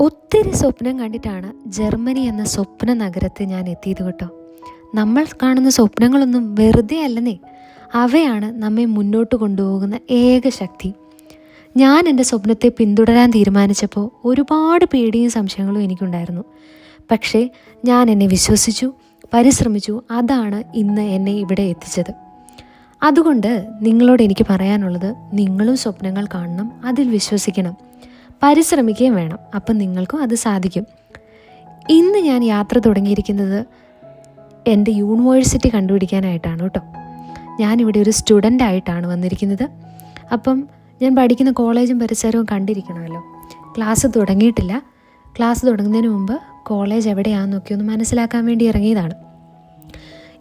ഒത്തിരി സ്വപ്നം കണ്ടിട്ടാണ് ജർമ്മനി എന്ന സ്വപ്ന നഗരത്തിൽ ഞാൻ എത്തിയത് കേട്ടോ. നമ്മൾ കാണുന്ന സ്വപ്നങ്ങളൊന്നും വെറുതെ അല്ലെന്നേ. അവയാണ് നമ്മെ മുന്നോട്ട് കൊണ്ടുപോകുന്ന ഏക ശക്തി. ഞാൻ എന്റെ സ്വപ്നത്തെ പിന്തുടരാൻ തീരുമാനിച്ചപ്പോൾ ഒരുപാട് പേടിയും സംശയങ്ങളും എനിക്കുണ്ടായിരുന്നു. പക്ഷേ ഞാൻ എന്നെ വിശ്വസിച്ചു പരിശ്രമിച്ചു അതാണ് ഇന്ന് എന്നെ ഇവിടെ എത്തിച്ചത്. അതുകൊണ്ട് നിങ്ങളോട് എനിക്ക് പറയാനുള്ളത് നിങ്ങളും സ്വപ്നങ്ങൾ കാണണം അതിൽ വിശ്വസിക്കണം. പരിശ്രമിക്കുകയും വേണം. അപ്പം നിങ്ങൾക്കും അത് സാധിക്കും. ഇന്ന് ഞാൻ യാത്ര തുടങ്ങിയിരിക്കുന്നത് എന്റെ യൂണിവേഴ്സിറ്റി കണ്ടുപിടിക്കാനായിട്ടാണ് കേട്ടോ. ഞാനിവിടെ ഒരു സ്റ്റുഡന്റ് ആയിട്ടാണ് വന്നിരിക്കുന്നത്. അപ്പം ഞാൻ പഠിക്കുന്ന കോളേജും പരിസരവും കണ്ടിരിക്കണമല്ലോ. ക്ലാസ് തുടങ്ങിയിട്ടില്ല. ക്ലാസ് തുടങ്ങുന്നതിന് മുമ്പ് കോളേജ് എവിടെയാണെന്നൊക്കെ ഒന്ന് മനസ്സിലാക്കാൻ വേണ്ടി ഇറങ്ങിയതാണ്.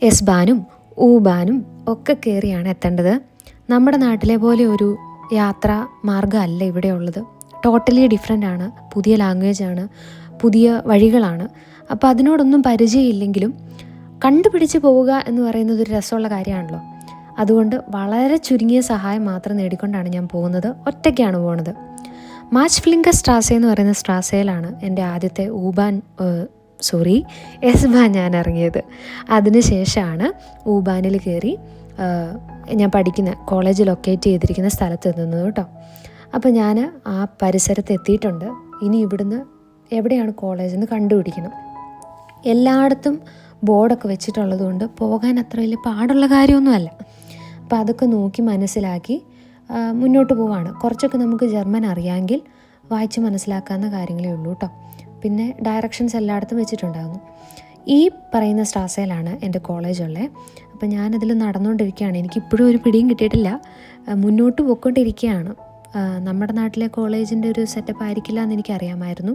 എസ് ബാനും ഊബാനും ഒക്കെ കയറിയാണ് എത്തേണ്ടത്. നമ്മുടെ നാട്ടിലെ പോലെ ഒരു യാത്രാ മാർഗമല്ല ഇവിടെ ഉള്ളത്. ടോട്ടലി ഡിഫറെന്റ് ആണ് പുതിയ ലാംഗ്വേജ് ആണ് പുതിയ വഴികളാണ്. അപ്പോൾ അതിനോടൊന്നും പരിചയമില്ലെങ്കിലും കണ്ടുപിടിച്ച് പോവുക എന്ന് പറയുന്നത് ഒരു രസമുള്ള കാര്യമാണല്ലോ. അതുകൊണ്ട് വളരെ ചുരുങ്ങിയ സഹായം മാത്രം നേടിക്കൊണ്ടാണ് ഞാൻ പോകുന്നത്. ഒറ്റയ്ക്കാണ് പോകുന്നത് മാച്ച് ഫ്ലിങ്കർ സ്ട്രാസെ എന്ന് പറയുന്ന സ്ട്രാസയിലാണ് എന്റെ ആദ്യത്തെ ഊബാൻ സോറി എസ് ബാൻ ഞാൻ ഇറങ്ങിയത്. അതിനുശേഷമാണ് ഊബാനിൽ കയറി ഞാൻ പഠിക്കുന്ന കോളേജ് ലൊക്കേറ്റ് ചെയ്തിരിക്കുന്ന സ്ഥലത്ത് എത്തുന്നത് കേട്ടോ. അപ്പോൾ ഞാൻ ആ പരിസരത്ത് എത്തിയിട്ടുണ്ട്. ഇനി ഇവിടുന്ന് എവിടെയാണ് കോളേജ് എന്ന് കണ്ടുപിടിക്കണം. എല്ലായിടത്തും ബോർഡൊക്കെ വെച്ചിട്ടുള്ളത് കൊണ്ട് പോകാൻ അത്ര വലിയ പാടുള്ള കാര്യമൊന്നുമല്ല. അപ്പോൾ അതൊക്കെ നോക്കി മനസ്സിലാക്കി മുന്നോട്ട് പോവാണ്. കുറച്ചൊക്കെ നമുക്ക് ജർമ്മൻ അറിയാമെങ്കിൽ വായിച്ച് മനസ്സിലാക്കാവുന്ന കാര്യങ്ങളേ ഉള്ളൂ കേട്ടോ പിന്നെ ഡയറക്ഷൻസ് എല്ലായിടത്തും വെച്ചിട്ടുണ്ടാകുന്നു. ഈ പറയുന്ന സ്ട്രാസയിലാണ് എന്റെ കോളേജുള്ളത് അപ്പോൾ ഞാനതിൽ നടന്നുകൊണ്ടിരിക്കുകയാണ്. എനിക്കിപ്പോഴും ഒരു പിടിയും കിട്ടിയിട്ടില്ല. മുന്നോട്ട് പോയിക്കൊണ്ടിരിക്കുകയാണ്. നമ്മുടെ നാട്ടിലെ കോളേജിന്റെ ഒരു സെറ്റപ്പ് ആയിരിക്കില്ല എന്ന് എനിക്കറിയാമായിരുന്നു.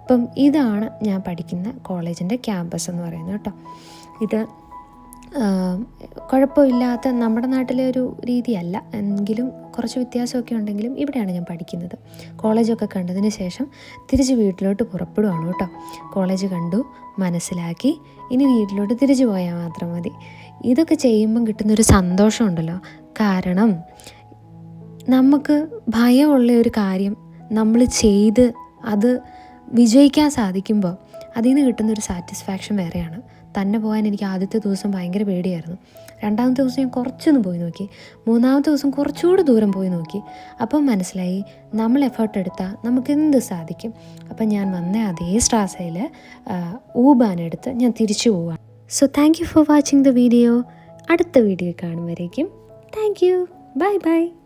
അപ്പം ഇതാണ് ഞാൻ പഠിക്കുന്ന കോളേജിന്റെ ക്യാമ്പസ് എന്ന് പറയുന്നത് കേട്ടോ. ഇത് കുഴപ്പമില്ലാത്ത നമ്മുടെ നാട്ടിലെ ഒരു രീതിയല്ല. എങ്കിലും കുറച്ച് വ്യത്യാസമൊക്കെ ഉണ്ടെങ്കിലും ഇവിടെയാണ് ഞാൻ പഠിക്കുന്നത്. കോളേജൊക്കെ കണ്ടതിന് ശേഷം തിരിച്ച് വീട്ടിലോട്ട് പുറപ്പെടുവാണ് കേട്ടോ. കോളേജ് കണ്ടു മനസ്സിലാക്കി ഇനി വീട്ടിലോട്ട് തിരിച്ചു പോയാൽ മാത്രം മതി. ഇതൊക്കെ ചെയ്യുമ്പം കിട്ടുന്നൊരു സന്തോഷമുണ്ടല്ലോ. കാരണം നമുക്ക് ഭയമുള്ള ഒരു കാര്യം നമ്മൾ ചെയ്ത് അത് വിജയിക്കാൻ സാധിക്കുമ്പോൾ അതിൽ നിന്ന് കിട്ടുന്നൊരു സാറ്റിസ്ഫാക്ഷൻ വേറെയാണ്. തന്നെ പോകാൻ എനിക്ക് ആദ്യത്തെ ദിവസം ഭയങ്കര പേടിയായിരുന്നു. രണ്ടാമത്തെ ദിവസം ഞാൻ കുറച്ചൊന്ന് പോയി നോക്കി. മൂന്നാമത്തെ ദിവസം കുറച്ചുകൂടി ദൂരം പോയി നോക്കി. അപ്പം മനസ്സിലായി നമ്മൾ എഫേർട്ട് എടുത്താൽ നമുക്ക് എന്ത് സാധിക്കും. അപ്പം ഞാൻ വന്ന അതേ സ്ട്രാസയിൽ ഊബാൻ എടുത്ത് ഞാൻ തിരിച്ചു പോവാം. So thank you for watching the video അടുത്ത വീഡിയോ കാണുമ്പോഴേക്കും താങ്ക് യു ബൈ ബൈ